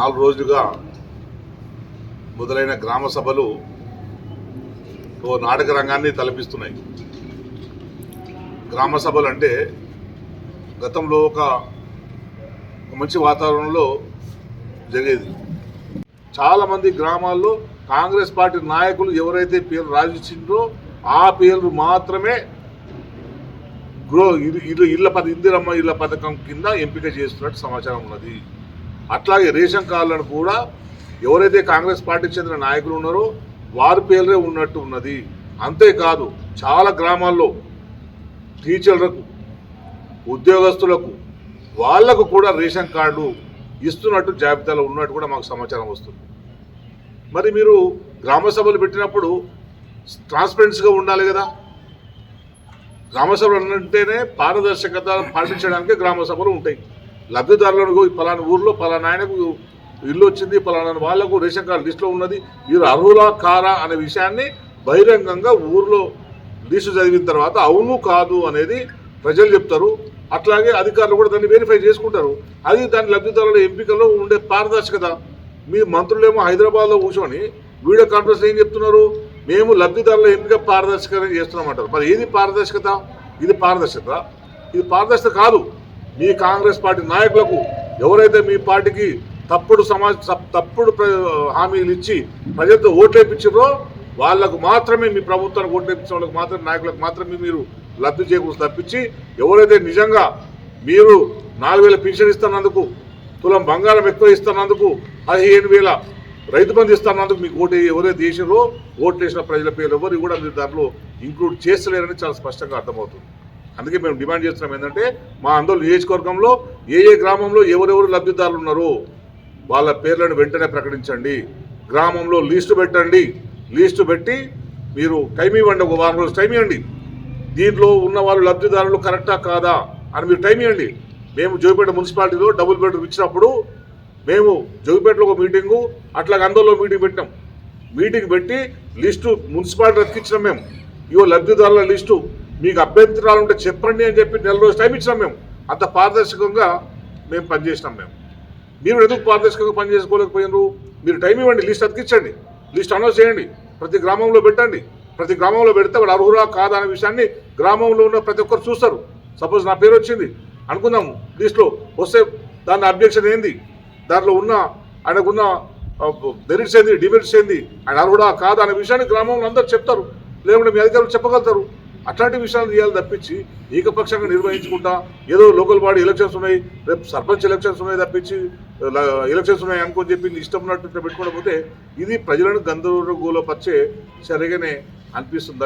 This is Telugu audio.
నాలుగు రోజులుగా మొదలైన గ్రామ సభలు ఓ నాటక రంగాన్ని తలపిస్తున్నాయి. గ్రామ సభలు అంటే గతంలో ఒక మంచి వాతావరణంలో జరిగేది. చాలామంది గ్రామాల్లో కాంగ్రెస్ పార్టీ నాయకులు ఎవరైతే పేరు రాజించిండ్రో ఆ పేర్లు మాత్రమే గృహ ఇల్లు- ఇళ్ళ పద ఇందిరమ్మ ఇళ్ళ పథకం కింద ఎంపిక చేస్తున్నట్టు సమాచారం ఉన్నది. అట్లాగే రేషన్ కార్డులను కూడా ఎవరైతే కాంగ్రెస్ పార్టీకి చెందిన నాయకులు ఉన్నారో వారి పేరే ఉన్నట్టు ఉన్నది. అంతేకాదు చాలా గ్రామాల్లో టీచర్లకు ఉద్యోగస్తులకు వాళ్ళకు కూడా రేషన్ కార్డు ఇస్తున్నట్టు జాబితాలో ఉన్నట్టు కూడా మాకు సమాచారం వస్తుంది. మరి మీరు గ్రామ సభలు పెట్టినప్పుడు ట్రాన్స్పరెన్సీగా ఉండాలి కదా. గ్రామ సభలు అంటేనే పారదర్శకత పాటించడానికి గ్రామ సభలు ఉంటాయి. లబ్ధిదారులకు పలానా ఊర్లో పలానా ఆయనకు ఇల్లు వచ్చింది పలానా వాళ్ళకు రేషన్ కార్డు లిస్టులో ఉన్నది. వీరు అర్హులా కారా అనే విషయాన్ని బహిరంగంగా ఊర్లో లిస్టు చదివిన తర్వాత అవును కాదు అనేది ప్రజలు చెప్తారు. అట్లాగే అధికారులు కూడా దాన్ని వెరిఫై చేసుకుంటారు. అది దాని లబ్ధిదారుల ఎంపికలో ఉండే పారదర్శకత. మీ మంత్రులేమో హైదరాబాద్లో కూర్చొని వీడియో కాన్ఫరెన్స్ ఏం చెప్తున్నారు? మేము లబ్ధిదారుల ఎంపిక పారదర్శకత చేస్తున్నామంటారు. మరి ఏది పారదర్శకత? ఇది పారదర్శకత. ఇది పారదర్శకత కాదు. మీ కాంగ్రెస్ పార్టీ నాయకులకు ఎవరైతే మీ పార్టీకి తప్పుడు సమాజ తప్- తప్పుడు ప్ర- హామీలు ఇచ్చి ప్రజలతో ఓట్లేపించారో వాళ్ళకు మాత్రమే మీ ప్రభుత్వానికి ఓట్లేపించిన వాళ్ళకి మాత్రమే నాయకులకు మాత్రమే మీరు లబ్ధి చేకూర్చి తప్పించి ఎవరైతే నిజంగా మీరు నాలుగు వేల పింఛన్ ఇస్తున్నందుకు తులం బంగారం ఎక్కువ ఇస్తున్నందుకు పదిహేను వేల రైతు బంధు ఇస్తున్నందుకు మీకు ఓటు ఎవరైతే వేసారో ఓట్లు వేసిన ప్రజల పేరు ఎవరు కూడా మీరు దాంట్లో ఇంక్లూడ్ చేస్తలేరని చాలా స్పష్టంగా అర్థమవుతుంది. అందుకే మేము డిమాండ్ చేస్తున్నాం ఏంటంటే మా అందరూ నియోజకవర్గంలో ఏ ఏ గ్రామంలో ఎవరెవరు లబ్ధిదారులు ఉన్నారు వాళ్ళ పేర్లను వెంటనే ప్రకటించండి. గ్రామంలో లీస్టు పెట్టండి. లీస్టు పెట్టి మీరు టైం ఇవ్వండి. ఒక వారం రోజులు టైం ఇవ్వండి. దీంట్లో ఉన్న వాళ్ళు లబ్ధిదారులు కరెక్టా కాదా అని మీరు టైం ఇవ్వండి. మేము జోగిపేట మున్సిపాలిటీలో డబుల్ బెడ్రూమ్ ఇచ్చినప్పుడు మేము జోగిపేటలో ఒక మీటింగు అట్లాగే అందరిలో మీటింగ్ పెట్టినాం. మీటింగ్ పెట్టి లిస్టు మున్సిపాలిటీ రక్కించినాం మేము. ఇవో లబ్ధిదారుల లిస్టు మీకు అభ్యంతరాలు ఉంటే చెప్పండి అని చెప్పి నెల రోజు టైం ఇచ్చినాం మేము. అంత పారదర్శకంగా మేము పనిచేసినాం మేము. మీరు ఎందుకు పారదర్శకంగా పనిచేసుకోలేకపోయినారు? మీరు టైం ఇవ్వండి లిస్ట్ అతికించండి. లిస్ట్ అనౌన్స్ చేయండి. ప్రతి గ్రామంలో పెట్టండి. ప్రతి గ్రామంలో పెడితే వాళ్ళు అర్హురా కాదా అనే విషయాన్ని గ్రామంలో ఉన్న ప్రతి ఒక్కరు చూస్తారు. సపోజ్ నా పేరు వచ్చింది. అనుకుందాం లిస్ట్లో వస్తే దాని అబ్జెక్షన్ ఏంది? దాంట్లో ఉన్న ఆయనకున్న మెరిట్స్ ఏంది డిమెరిట్స్ ఏంది? ఆయన అర్హుడా కాదా అనే విషయాన్ని గ్రామంలో అందరూ చెప్తారు. లేకుంటే మీ అధికారులు చెప్పగలుగుతారు. అట్లాంటి విషయాలు తీయాలి తప్పించి ఏకపక్షంగా నిర్వహించుకుంటా ఏదో లోకల్ బాడీ ఎలక్షన్స్ ఉన్నాయి రేపు సర్పంచ్ ఎలక్షన్స్ ఉన్నాయి తప్పించి ఎలక్షన్స్ ఉన్నాయి అనుకొని చెప్పి ఇష్టం ఉన్నట్టు పెట్టుకోకపోతే ఇది ప్రజలను గందరగోళపరిచే సరిగానే అనిపిస్తుంది.